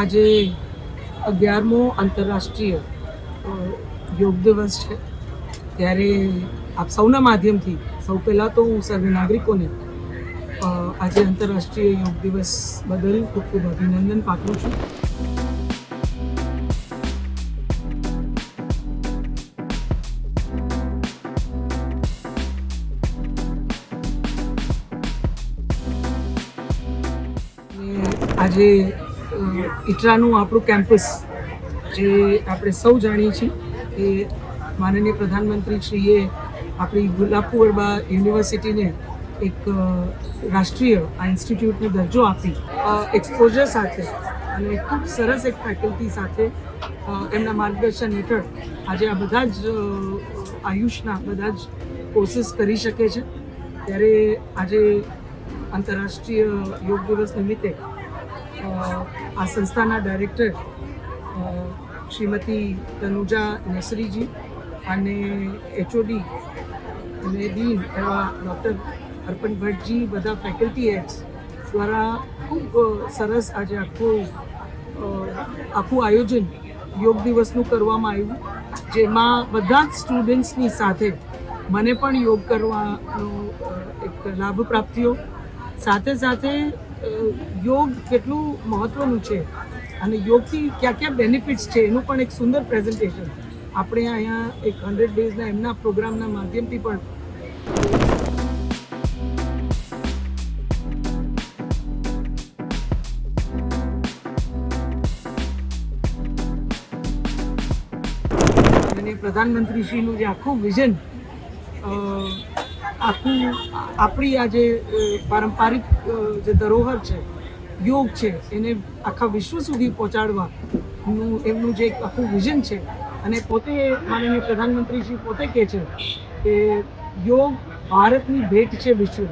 આજે અગિયારમો આંતરરાષ્ટ્રીય યોગ દિવસ છે. ત્યારે આપ સૌના માધ્યમથી, સૌ પહેલાં તો હું સર્વે નાગરિકોને આજે આંતરરાષ્ટ્રીય યોગ દિવસ બદલ ખૂબ ખૂબ અભિનંદન પાઠવું છું. આજે ઇટરાનું આપણું કેમ્પસ, જે આપણે સૌ જાણીએ છીએ કે માનનીય પ્રધાનમંત્રી શ્રીએ આપણી ગુલાબકુંવરબા યુનિવર્સિટીને એક રાષ્ટ્રીય આ ઇન્સ્ટિટ્યૂટને દરજ્જો આપી એક્સપોઝર સાથે અને ખૂબ સરસ એક ફેકલ્ટી સાથે એમના માર્ગદર્શન હેઠળ આજે આ બધા જ આયુષના બધા જ કોર્સિસ કરી શકે છે. ત્યારે આજે આંતરરાષ્ટ્રીય યોગ દિવસ નિમિત્તે આ સંસ્થાના ડાયરેક્ટર શ્રીમતી તનુજા નેસરીજી અને એચઓડી અને ડીન એવા ડૉક્ટર અર્પણ ભટ્ટજી બધા ફેકલ્ટી હેડ્સ દ્વારા ખૂબ સરસ આજે આખું આખું આયોજન યોગ દિવસનું કરવામાં આવ્યું, જેમાં બધા જ સ્ટુડન્ટ્સની સાથે મને પણ યોગ કરવાનો એક લાભ પ્રાપ્ત થયો. સાથે સાથે યોગ કેટલું મહત્ત્વનું છે અને યોગથી ક્યાં ક્યાં બેનિફિટ્સ છે એનું પણ એક સુંદર પ્રેઝન્ટેશન આપણે અહીંયા એક હંડ્રેડ ડેઝના એમના પ્રોગ્રામના માધ્યમથી પણ પ્રધાનમંત્રીશ્રીનું જે આખું વિઝન આખું આપણી આ જે પારંપરિક જે ધરોહર છે, યોગ છે, એને આખા વિશ્વ સુધી પહોંચાડવાનું એમનું જે આખું વિઝન છે. અને પોતે માનનીય પ્રધાનમંત્રીશ્રી પોતે કહે છે કે યોગ ભારતની ભેટ છે વિશ્વ